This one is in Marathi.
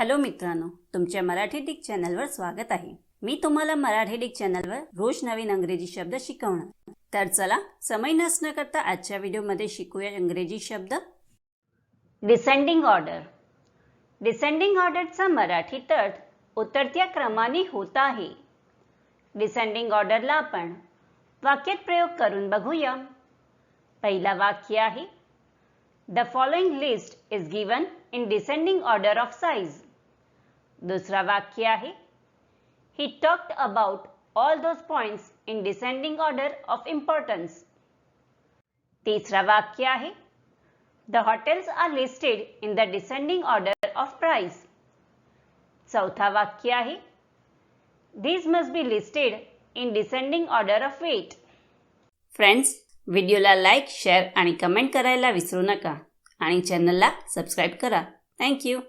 हॅलो मित्रांनो तुमच्या मराठी डिक चॅनलवर स्वागत आहे. मी तुम्हाला मराठी डिक चॅनलवर रोज नवीन इंग्रजी शब्द शिकवणार. तर चला समय नसणं करता आजच्या व्हिडिओमध्ये शिकूया इंग्रजी शब्द. डिसेंडिंग ऑर्डर डिसेंडिंग ऑर्डरचा मराठी तट उतरत्या क्रमाने होत आहे. डिसेंडिंग ऑर्डरला आपण वाक्यात प्रयोग करून बघूया. पहिला वाक्य आहे. The following list is given in descending order of size दुसरा वाक्य आहे. He talked about all those points in descending order of importance तिसरा वाक्य आहे. The hotels are listed in the descending order of price चौथा वाक्य आहे. These must be listed in descending order of weight friends व्हिडिओला लाईक शेअर आणि कमेंट करायला विसरू नका. आणि चॅनलला सबस्क्राईब करा. थँक्यू